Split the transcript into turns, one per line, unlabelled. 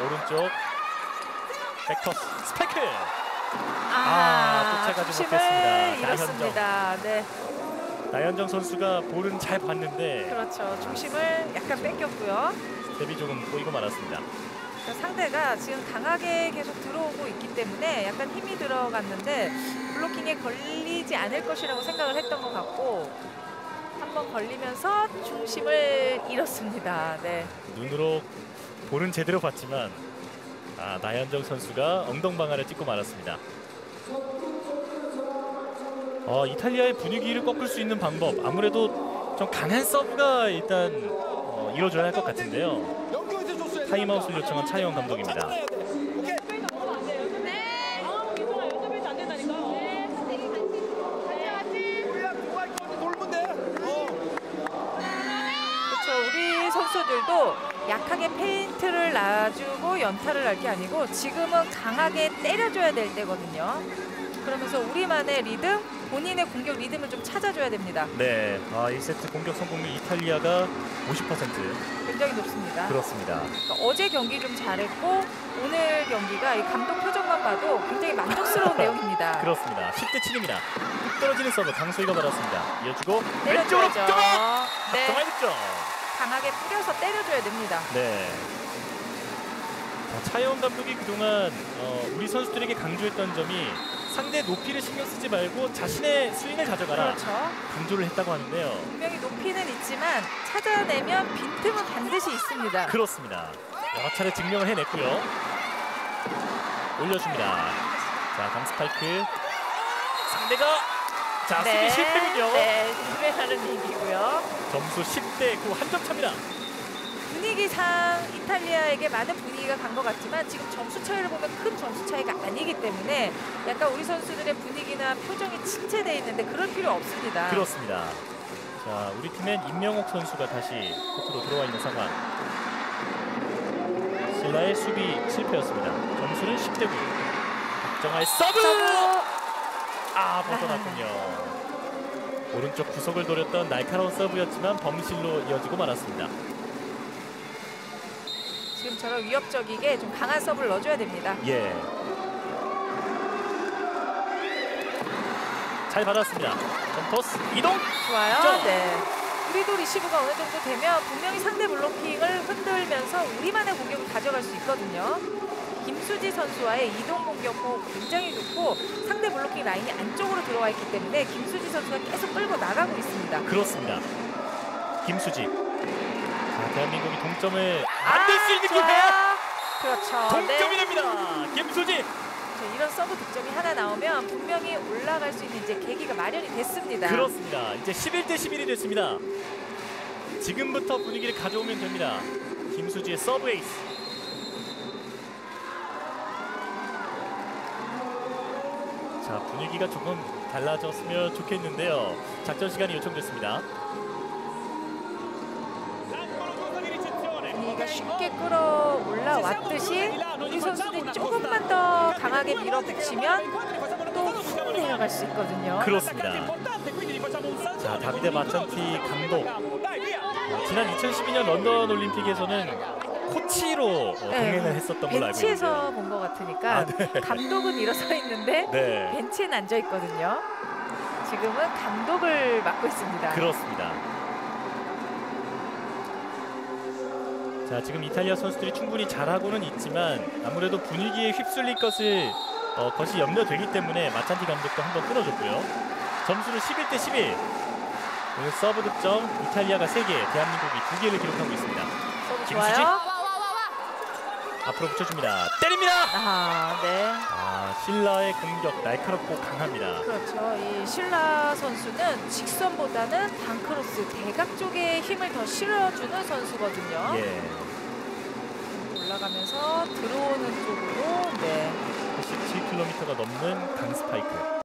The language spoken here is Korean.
오른쪽 백터스 스파이크.
아,
아, 쫓아가지
중심을
못했습니다.
잃었습니다. 네,
나현정 선수가 볼은 잘 봤는데
그렇죠. 중심을 약간 뺏겼고요.
스텝이 조금 보이고 말았습니다.
그러니까 상대가 지금 강하게 계속 들어오고 있기 때문에 약간 힘이 들어갔는데 블로킹에 걸리지 않을 것이라고 생각을 했던 것 같고 한번 걸리면서 중심을 잃었습니다. 네.
눈으로 볼은 제대로 봤지만 아, 나현정 선수가 엉덩방아를 찍고 말았습니다. 어, 이탈리아의 분위기를 꺾을 수 있는 방법 아무래도 좀 강한 서브가 일단 어, 이루어져야 할 것 같은데요. 타임아웃을 요청한 차영 감독입니다.
그렇죠. 우리 선수들도 약하게 페인트를 놔주고 연타를 할게 아니고 지금은 강하게 때려줘야 될 때거든요. 그러면서 우리만의 리듬, 본인의 공격 리듬을 좀 찾아줘야 됩니다.
네, 아, 1세트 공격 성공률 이탈리아가 50%
굉장히 높습니다.
그렇습니다.
그러니까 어제 경기 좀 잘했고 오늘 경기가 이 감독 표정만 봐도 굉장히 만족스러운 내용입니다.
그렇습니다. 10대 7입니다. 뚝 떨어지는 서브 강소희가 받았습니다. 이어주고 왼쪽으로
때려줘야죠.
득점!
네,
정말 득점!
강하게 뿌려서 때려줘야 됩니다.
네. 자, 차영 감독이 그동안 어, 우리 선수들에게 강조했던 점이 상대 높이를 신경 쓰지 말고 자신의 스윙을 가져가라
그렇죠.
강조를 했다고 하는데요.
분명히 높이는 있지만 찾아내면 빈틈은 반드시 있습니다.
그렇습니다. 여러 차례 증명을 해냈고요. 올려줍니다. 자, 강스파이크 상대가 자 수비 실패군요.
네, 실패하는 얘기고요.
점수 10대 9 한 점 차입니다.
분위기상 이탈리아에게 많은 분위기가 간 것 같지만 지금 점수 차이를 보면 큰 점수 차이가 아니기 때문에 약간 우리 선수들의 분위기나 표정이 침체되어 있는데 그럴 필요 없습니다.
그렇습니다. 자, 우리 팀엔 임명옥 선수가 다시 코트로 들어와 있는 상황. 신라의 수비 실패였습니다. 점수는 10대 9. 박정아의 서브!
서브!
아, 벗어났군요. 오른쪽 구석을 노렸던 날카로운 서브였지만 범실로 이어지고 말았습니다.
지금처럼 위협적이게 좀 강한 서브를 넣어줘야 됩니다.
예. 잘 받았습니다. 점토스 이동.
좋아요.
점.
네. 우리도 리시브가 어느 정도 되면 분명히 상대 블로킹을 흔들면서 우리만의 공격을 가져갈 수 있거든요. 김수지 선수와의 이동 공격도 굉장히 좋고 상대 블로킹 라인이 안쪽으로 들어와 있기 때문에 김수지 선수가 계속 끌고 나가고 있습니다.
그렇습니다. 김수지. 자, 대한민국이 동점을 만들 수 있는 기회.
좋아요. 그렇죠.
동점이
네.
됩니다. 김수지.
자, 이런 서브 득점이 하나 나오면 분명히 올라갈 수 있는 이제 계기가 마련이 됐습니다.
그렇습니다. 이제 11대 11이 됐습니다. 지금부터 분위기를 가져오면 됩니다. 김수지의 서브 에이스. 자, 분위기가 조금 달라졌으면 좋겠는데요. 작전 시간이 요청됐습니다.
쉽게 끌어 올라 왔듯이 우리 선수들이 조금만 더 강하게 밀어붙이면 또훅 내려갈 수 있거든요.
그렇습니다. 자, 다비데 마찬티 감독. 어, 지난 2012년 런던 올림픽에서는 코치로 어, 동행을 했었던 걸로 알고
벤치에서
있는데요.
본것 같으니까
아, 네.
감독은 일어서 있는데
네,
벤치엔 앉아 있거든요. 지금은 감독을 맡고 있습니다.
그렇습니다. 자, 지금 이탈리아 선수들이 충분히 잘하고는 있지만 아무래도 분위기에 휩쓸릴 것을 어, 것이 염려되기 때문에 마찬티 감독도 한번 끊어줬고요. 점수는 11대 11. 오늘 서브 득점 이탈리아가 3개, 대한민국이 2개를 기록하고 있습니다.
서브
김수지? 앞으로 붙여줍니다. 때립니다.
아, 네.
아, 신라의 공격 날카롭고 강합니다.
그렇죠. 이 신라 선수는 직선보다는 반크로스 대각 쪽에 힘을 더 실어주는 선수거든요.
예.
올라가면서 들어오는 쪽으로 네.
17km가 넘는 강 스파이크.